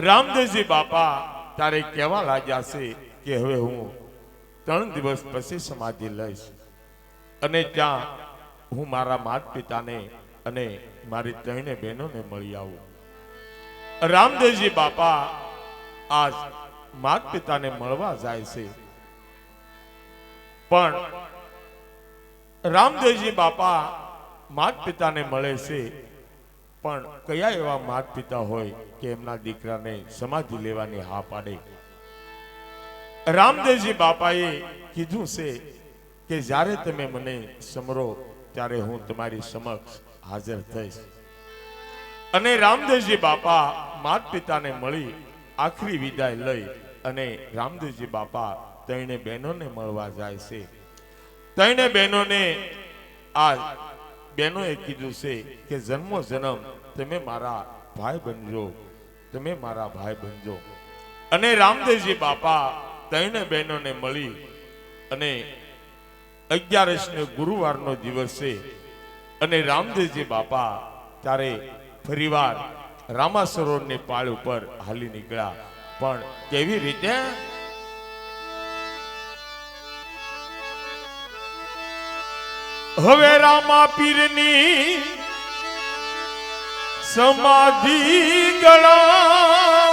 રામદેવજી બાપા, તારે કહેવા લાગ્યા છે કે હવે હું ત્રણ દિવસ પછી સમાધિ લઈશ. અને ત્યાં હું મારા માત પિતાને અને મારી ત્રણે બહેનોને મળી આવું. રામદેવજી બાપા, આજ માત પિતાને મળવા જાય છે. પણ રામદેવજી બાપા માત પિતાને મળે છે પણ કયા એવા માત પિતા હોય કે એમના દીકરાને સમાધિ લેવાની હા પાડે? રામદેવજી બાપાએ કીધું છે કે જ્યારે તમે મને સમરો, ત્યારે હું તમારી સમક્ષ હાજર થઈશ. અને રામદેવજી બાપા માત પિતાને મળી આખરી વિદાય લઈ અને રામદેવજી બાપા ત્રણે બહેનોને મળવા જાય છે. ત્રણે બહેનોને આ બહેનોએ કીધું છે કે જન્મો જન્મ તમે મારા ભાઈ બનજો, તમે મારા ભાઈ બનજો. અને રામદેવજી બાપા ત્રણે બહેનોને મળી અને અગિયારસ ને ગુરુવારનો દિવસ છે. અને રામદેવજી બાપા ત્યારે ફરીવાર રામા સરોવરની પાળ ઉપર હાલી નીકળ્યા. પણ કેવી રીતે? હવે રામા પીરની સમાધિ ગણા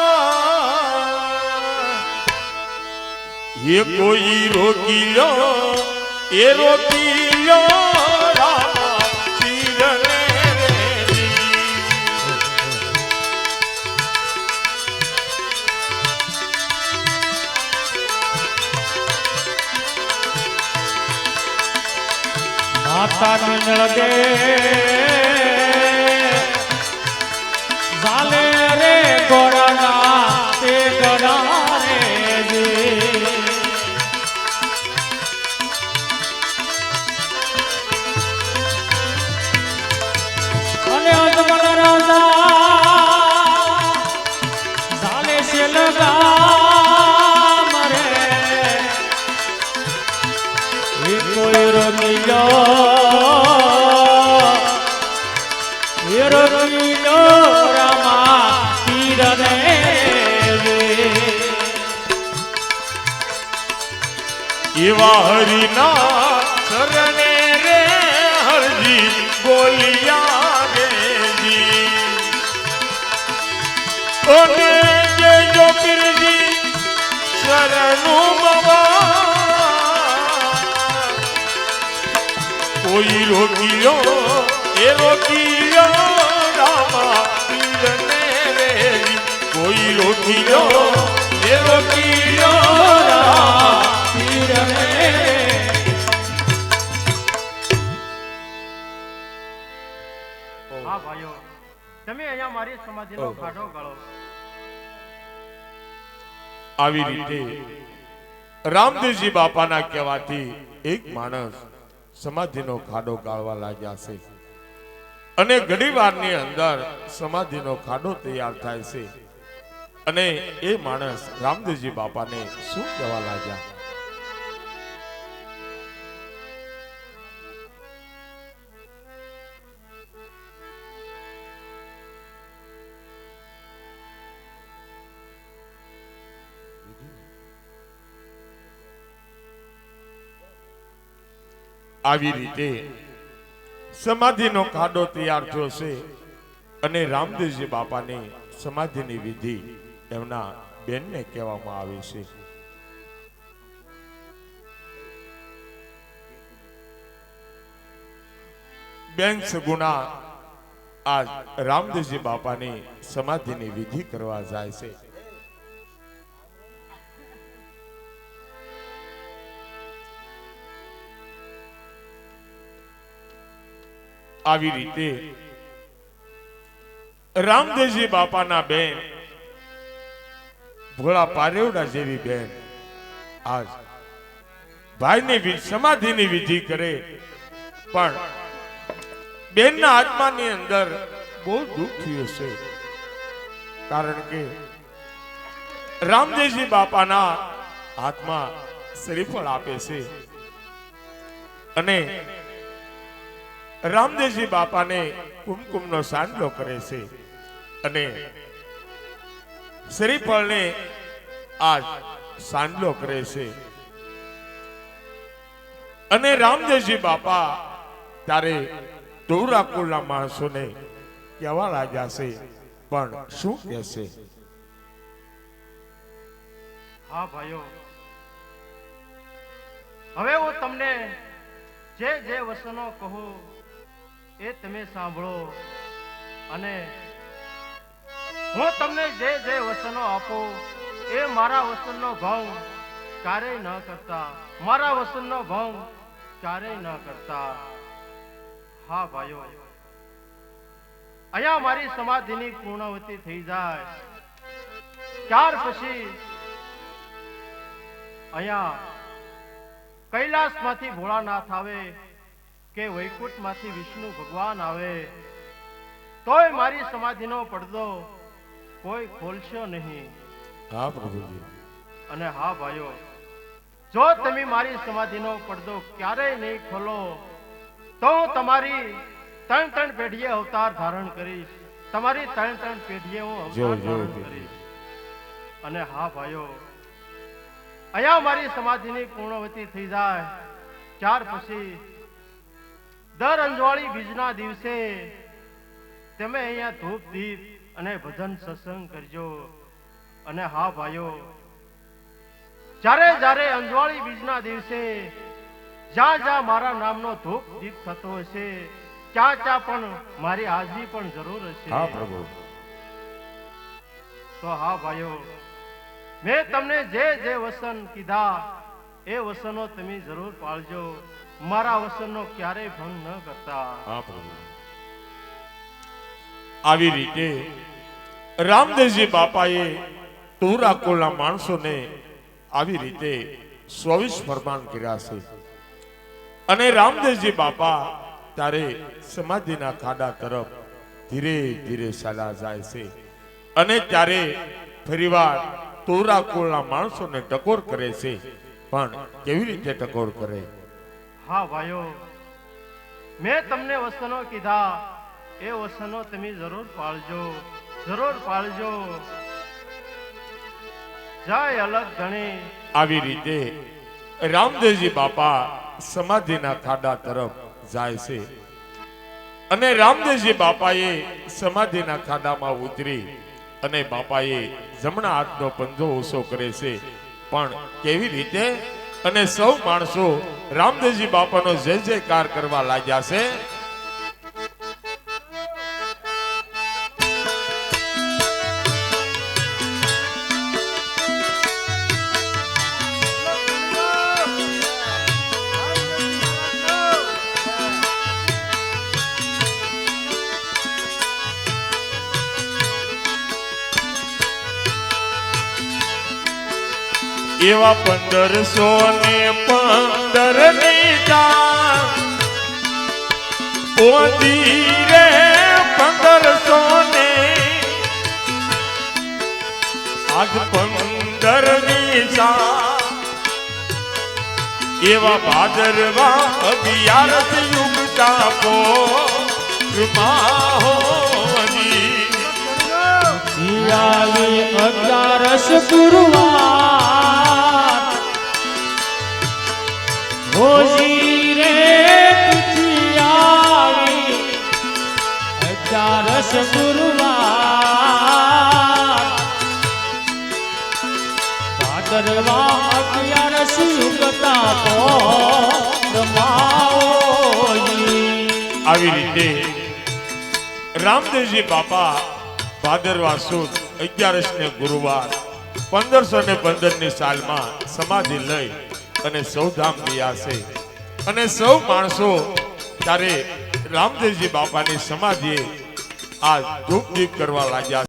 એ કોઈ રોકી લો એ રોકી લો. નીંદળ દે ઝાલે રે ગોળના તે ગળા રે જે. અને અજમલ રાજા ઝાલે છે લગામ એવા હરિના શરણે રે હરજી, બોલિયા રેજી. ઓને જે જો પીરજી શરણું બવા. કોઈ રોકી એ રોકી રામા પીરને રેજી. કોઈ રોકી એ રોકી રામા હા ભાઈઓ. તમે અહીંયા મારી સમાધિનો ખાડો ગાળો. આવી રીતે રામદેવજી બાપાના કહેવાથી એક માણસ સમાધિનો ખાડો ગાળવા લાગ્યા છે. અને ઘડીવારની અંદર સમાધિનો ખાડો તૈયાર થાય છે. અને એ માણસ રામદેવજી બાપાને શું કહેવા લાગ્યા? આવી રીતે સમાધિનો ખાડો તૈયાર થયો છે અને રામદેવજી બાપાની સમાધિની વિધિ એમના બેનને કહેવામાં આવી છે. બેન સગુણા આ રામદેવજી બાપાની સમાધિની વિધિ કરવા જાય છે. આવી રીતે. રામદેવજી બાપાના બેન ભોળા પારેવડા જેવી બેન, આજ ભાઈની સમાધિની વિધિ કરે. પણ બેનના આત્માની અંદર બહુ દુઃખ થયું છે કારણ કે રામદેવજી બાપાના હાથમાં શ્રીફળ આપે છે. અને રામદેવજી બાપાને કુમકુમનો સાંડલો કરે છે. અને શ્રીફળને આ સાંડલો કરે છે. અને રામદેવજી બાપા ત્યારે દોરાકુલના માણસોને કહેવા લાગ્યા છે, પણ શું કહેશે હા ભાઈઓ, હવે હું તમને જે જે વસનો કહું એ તમે સાંભળો અને હું તમને જે જે વસનો આપો, એ મારા વસનનો ભંગ ક્યારેય ન કરતા. મારા વસનનો ભંગ ક્યારેય ન કરતા. હા ભાઈઓ, અહીંયા મારી સમાધિની પૂર્ણાવતી થઈ જાય. ત્યાર પછી અહીંયા કૈલાસમાંથી ભોળાનાથ આવે. કે વૈકુંઠમાંથી વિષ્ણુ ભગવાન આવે તોય મારી સમાધિનો પડદો કોઈ ખોલશો નહીં. હા પ્રભુજી. અને હા ભાઈઓ જો તમે મારી સમાધિનો પડદો ક્યારેય નહીં ખોલો તો હું તમારી ત્રણ ત્રણ પેઢીએ અવતાર ધારણ કરીશ. તમારી ત્રણ ત્રણ પેઢીએ હું અવતાર ધારણ કરીશ. અને હા ભાઈઓ અહીંયા મારી સમાધિની પૂર્ણવતી થઈ જાય. ત્યાર પછી દર અંજવાળી બીજના દિવસે તમે અહીંયા ધૂપ દીપ અને ભજન સત્સંગ કરજો. અને હા ભાઈઓ જ્યારે જ્યારે અંજવાળી બીજના દિવસે જ્યાં જ્યાં મારા નામનો ધૂપ દીપ થતો હશે ત્યાં ત્યાં પણ મારી હાજરી પણ જરૂર હશે. હા પ્રભુ. તો હા ભાઈઓ મેં તમને જે જે વસન કીધા એ વસનો તમે જરૂર પાળજો. મારા વસનનો ક્યારેય ભંગ ન કરતા. હા, પ્રભુ. આવી રીતે રામદેવજી બાપાએ તુરાકોલના માણસોને આવી રીતે ચોવીસ ફરમાન કર્યા છે. અને રામદેવજી બાપા ત્યારે સમાધિના ખાડા તરફ ધીરે ધીરે ચાલા જાય છે. અને ત્યારે ફરીવાર તુરાકોલના માણસોને ટકોર કરે છે. પણ કેવી રીતે ટકોર કરે? હા ભાઈઓ, મેં તમને વસનો કીધા, એ વસનો તમે જરૂર પાળજો જરૂર પાળજો. જય અલગ ગણી આવી રીતે રામદેવજી બાપા સમાધિના ખાડા તરફ જાય છે. અને રામદેવજી બાપાએ સમાધિના ખાડામાં ઉતરી અને બાપાએ જમણા હાથનો પંજો ઓછો કરે છે. પણ કેવી રીતે? અને સૌ માણસો રામદેવજી બાપાનો જય જયકાર કરવા લાગ્યા છે. એવા પંદરસો ને પંદરની ઓદી રે પંદરસો ને આજ પંદરની એવા ભાદરવા અગિયાર યુગતા પો. હોની આવી અગિયારસ ગુરુવાર. હોજી રે આવી યુગતા તો આવી રીતે રામદેવજી બાપા ભાદરવા સુદ અગિયારસ ને ગુરુવાર, પંદરસો ને પંદરની સાલમાં સમાધિ લઈ અને સૌ ધામ છે. અને સૌ માણસો ત્યારે રામદેવજી બાપાની સમાધિએ આ ધૂપ દીપ કરવા લાગ્યા